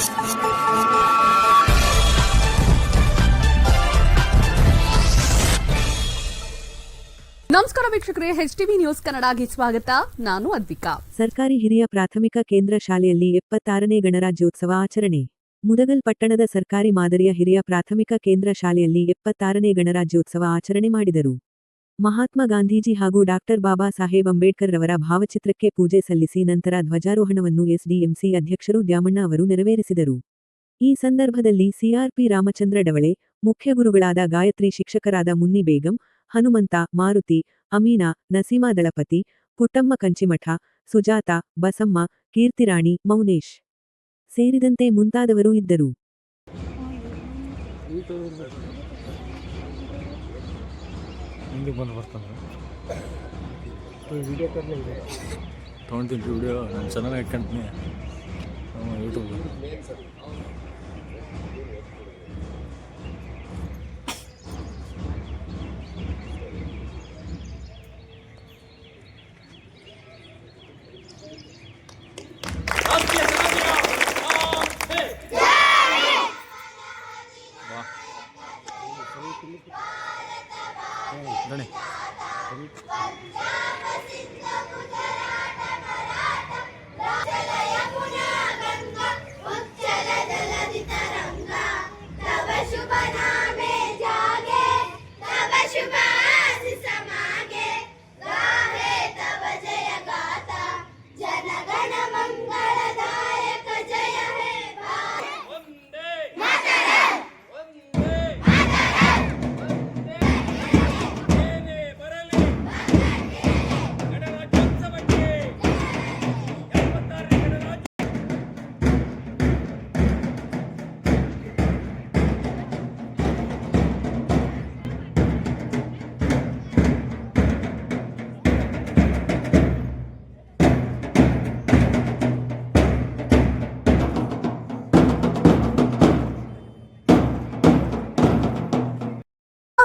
ನಮಸ್ಕಾರ ವೀಕ್ಷಕರೇ H TV news ಕನ್ನಡಗೆ ಸ್ವಾಗತ. ನಾನು ಅದ್ವಿಕಾ. ಸರ್ಕಾರಿ ಹಿರಿಯ ಪ್ರಾಥಮಿಕ ಕೇಂದ್ರ ಶಾಲೆಯಲ್ಲಿ ಎಪ್ಪತ್ತಾರನೇ ಗಣರಾಜ್ಯೋತ್ಸವ ಆಚರಣೆ. ಮುದಗಲ್ ಪಟ್ಟಣದ ಸರ್ಕಾರಿ ಮಾದರಿಯ ಹಿರಿಯ ಪ್ರಾಥಮಿಕ ಕೇಂದ್ರ ಶಾಲೆಯಲ್ಲಿ ಎಪ್ಪತ್ತಾರನೇ ಗಣರಾಜ್ಯೋತ್ಸವ ಆಚರಣೆ ಮಾಡಿದರು. ಮಹಾತ್ಮ ಗಾಂಧೀಜಿ ಹಾಗೂ ಡಾಕ್ಟರ್ ಬಾಬಾ ಸಾಹೇಬ್ ಅಂಬೇಡ್ಕರ್ ರವರ ಭಾವಚಿತ್ರಕ್ಕೆ ಪೂಜೆ ಸಲ್ಲಿಸಿ ನಂತರ ಧ್ವಜಾರೋಹಣವನ್ನು ಎಸ್ಡಿಎಂಸಿ ಅಧ್ಯಕ್ಷರು ದ್ಯಾಮಣ್ಣ ಅವರು ನೆರವೇರಿಸಿದರು. ಈ ಸಂದರ್ಭದಲ್ಲಿ ಸಿಆರ್ಪಿ ರಾಮಚಂದ್ರ ಡವಳೆ, ಮುಖ್ಯ ಗುರುಗಳಾದ ಗಾಯತ್ರಿ ಶಿಕ್ಷಕರಾದ ಮುನ್ನಿ ಬೇಗಂ, ಹನುಮಂತ, ಮಾರುತಿ, ಅಮೀನಾ, ನಸೀಮಾ ದಳಪತಿ, ಪುಟ್ಟಮ್ಮ ಕಂಚಿಮಠ, ಸುಜಾತ, ಬಸಮ್ಮ, ಕೀರ್ತಿರಾಣಿ, ಮೌನೇಶ್ ಸೇರಿದಂತೆ ಮುಂತಾದವರು ಇದ್ದರು. ಹಿಂಗೆ ಬಂದು ಬರ್ತಾನೆ ತೊಗೊಳ್ತೀನಿ ವಿಡಿಯೋ ನಾನು ಚೆನ್ನಾಗಿ ಹಾಕ್ಕೊಂತೀನಿ ಯೂಟ್ಯೂಬ್ ದಣಿ 哪里？